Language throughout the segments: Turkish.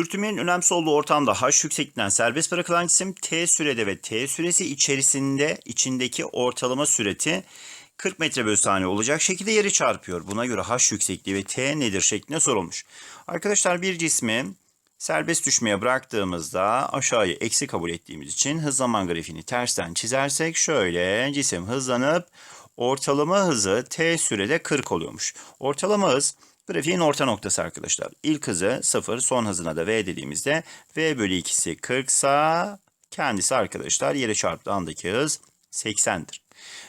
Sürtünmenin önemsiz olduğu ortamda h yüksekliğinden serbest bırakılan cisim t sürede ve t süresi içerisinde içindeki ortalama süreti 40 metre bölü saniye olacak şekilde yeri çarpıyor. Buna göre h yüksekliği ve t nedir şeklinde sorulmuş. Arkadaşlar bir cismi serbest düşmeye bıraktığımızda aşağıya eksi kabul ettiğimiz için hız zaman grafiğini tersten çizersek şöyle cisim hızlanıp ortalama hızı t sürede 40 oluyormuş. Ortalama hız grafiğin orta noktası arkadaşlar. İlk hızı 0 son hızına da v dediğimizde v bölü 2'si 40 sa kendisi arkadaşlar yere çarptığı andaki hız 80'dir.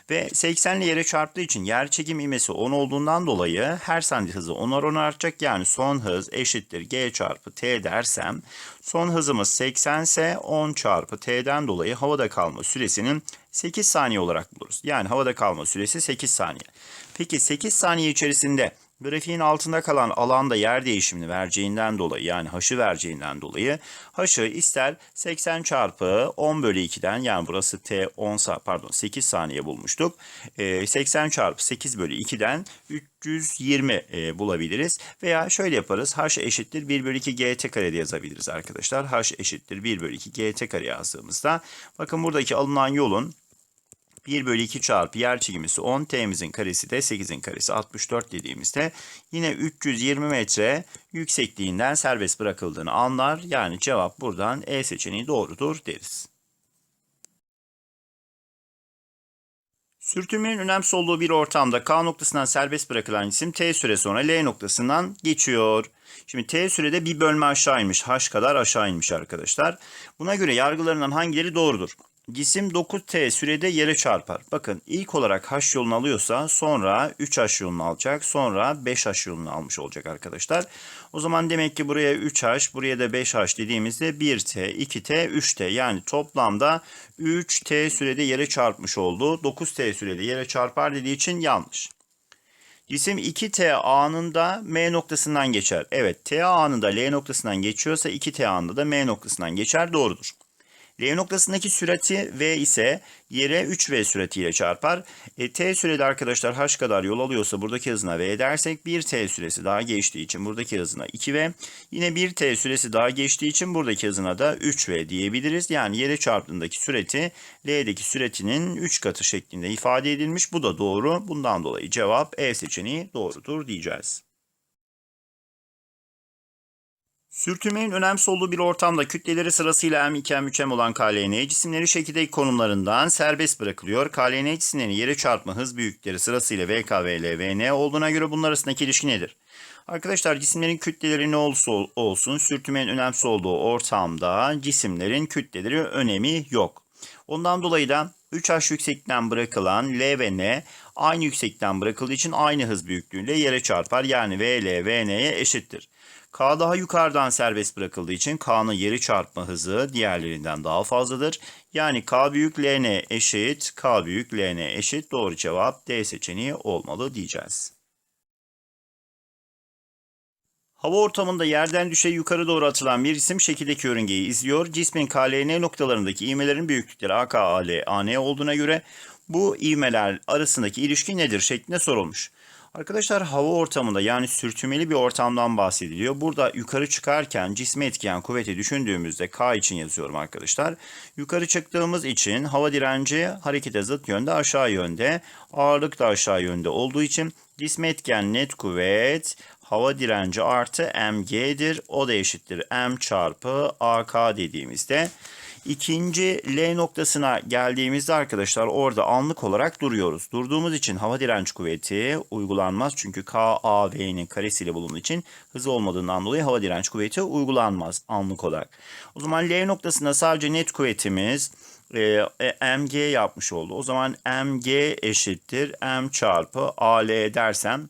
Ve 80 ile yere çarptığı için yer çekim ivmesi 10 olduğundan dolayı her saniye hızı 10'ar 10 artacak. Yani son hız eşittir g çarpı t dersem son hızımız 80 ise 10 çarpı t'den dolayı havada kalma süresinin 8 saniye olarak buluruz. Yani havada kalma süresi 8 saniye. Peki 8 saniye içerisinde Grafiğin altında kalan alanda yer değişimini vereceğinden dolayı yani h'ı vereceğinden dolayı h'ı ister 80 çarpı 10 bölü 2'den yani burası t 10 sa pardon 8 saniye bulmuştuk. E, 80 çarpı 8 bölü 2'den 320 e, bulabiliriz. Veya şöyle yaparız h eşittir 1 bölü 2 gt kare yazabiliriz arkadaşlar. h eşittir 1 bölü 2 gt kare yazdığımızda bakın buradaki alınan yolun 1 bölü 2 çarpı yer çekimisi 10 t'mizin karesi de 8'in karesi 64 dediğimizde yine 320 metre yüksekliğinden serbest bırakıldığını anlar. Yani cevap buradan E seçeneği doğrudur deriz. Sürtünmenin önemsiz olduğu bir ortamda K noktasından serbest bırakılan cisim T süre sonra L noktasından geçiyor. Şimdi T sürede bir bölme aşağı inmiş. H kadar aşağı inmiş arkadaşlar. Buna göre yargılarından hangileri doğrudur? Cisim 9t sürede yere çarpar. Bakın ilk olarak h yolunu alıyorsa sonra 3h yolunu alacak. Sonra 5h yolunu almış olacak arkadaşlar. O zaman demek ki buraya 3h buraya da 5h dediğimizde 1t, 2t, 3t yani toplamda 3t sürede yere çarpmış oldu. 9t sürede yere çarpar dediği için yanlış. Cisim 2t anında m noktasından geçer. Evet t anında l noktasından geçiyorsa 2t anında da m noktasından geçer doğrudur. L noktasındaki sürati V ise yere 3V süratiyle çarpar. E, T sürede arkadaşlar H kadar yol alıyorsa buradaki hızına V dersek 1T süresi daha geçtiği için buradaki hızına 2V. Yine 1T süresi daha geçtiği için buradaki hızına da 3V diyebiliriz. Yani yere çarptığındaki süreti L'deki süretinin 3 katı şeklinde ifade edilmiş. Bu da doğru. Bundan dolayı cevap E seçeneği doğrudur diyeceğiz. Sürtünmenin önemsiz olduğu bir ortamda kütleleri sırasıyla M2, M3, M olan KLN cisimleri şekildeki konumlarından serbest bırakılıyor. KLN cisimlerin yere çarpma hız büyükleri sırasıyla VK, VL, VN olduğuna göre bunlar arasındaki ilişki nedir? Arkadaşlar cisimlerin kütleleri ne olursa olsun sürtünmenin önemsiz olduğu ortamda cisimlerin kütleleri önemi yok. Ondan dolayı da 3H yükseklikten bırakılan L ve N aynı yükseklikten bırakıldığı için aynı hız büyüklüğüyle yere çarpar. Yani VL, VN'ye eşittir. K daha yukarıdan serbest bırakıldığı için K'nın yeri çarpma hızı diğerlerinden daha fazladır. Yani K büyük LN eşit, K büyük LN eşit. Doğru cevap D seçeneği olmalı diyeceğiz. Hava ortamında yerden düşe yukarı doğru atılan bir cisim şekildeki yörüngeyi izliyor. Cismin KLN noktalarındaki ivmelerin büyüklükleri AK, AL, AN olduğuna göre bu ivmeler arasındaki ilişki nedir şeklinde sorulmuş. Arkadaşlar hava ortamında yani sürtünmeli bir ortamdan bahsediliyor. Burada yukarı çıkarken cisme etkileyen kuvveti düşündüğümüzde K için yazıyorum arkadaşlar. Yukarı çıktığımız için hava direnci harekete zıt yönde aşağı yönde. Ağırlık da aşağı yönde olduğu için cisme etkileyen net kuvvet hava direnci artı mg'dir. O da eşittir m çarpı ak dediğimizde. İkinci L noktasına geldiğimizde arkadaşlar orada anlık olarak duruyoruz. Durduğumuz için hava direnç kuvveti uygulanmaz. Çünkü K, A, V'nin karesiyle bulunduğu için hızı olmadığından dolayı hava direnç kuvveti uygulanmaz anlık olarak. O zaman L noktasında sadece net kuvvetimiz e, e, mg yapmış oldu. O zaman mg eşittir m çarpı al dersem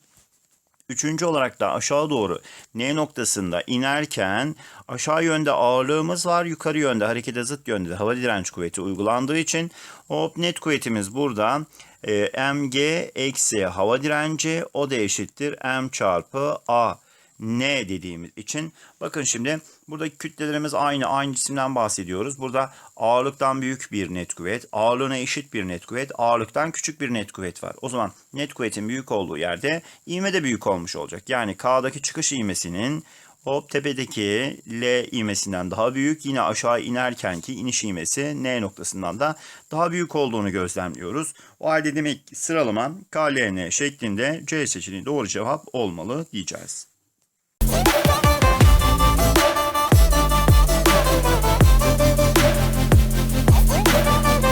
Üçüncü olarak da aşağı doğru N noktasında inerken aşağı yönde ağırlığımız var. Yukarı yönde harekete zıt yönde de hava direnç kuvveti uygulandığı için hop net kuvvetimiz burada e, mg eksi hava direnci o da eşittir m çarpı a n dediğimiz için bakın şimdi buradaki kütlelerimiz aynı aynı cisimden bahsediyoruz. Burada ağırlıktan büyük bir net kuvvet, ağırlığına eşit bir net kuvvet, ağırlıktan küçük bir net kuvvet var. O zaman net kuvvetin büyük olduğu yerde ivme de büyük olmuş olacak. Yani K'daki çıkış ivmesinin Hop tepedeki L ivmesinden daha büyük. Yine aşağı inerkenki iniş ivmesi N noktasından da daha büyük olduğunu gözlemliyoruz. O halde demek ki sıralaman KLN şeklinde C seçeneği doğru cevap olmalı diyeceğiz.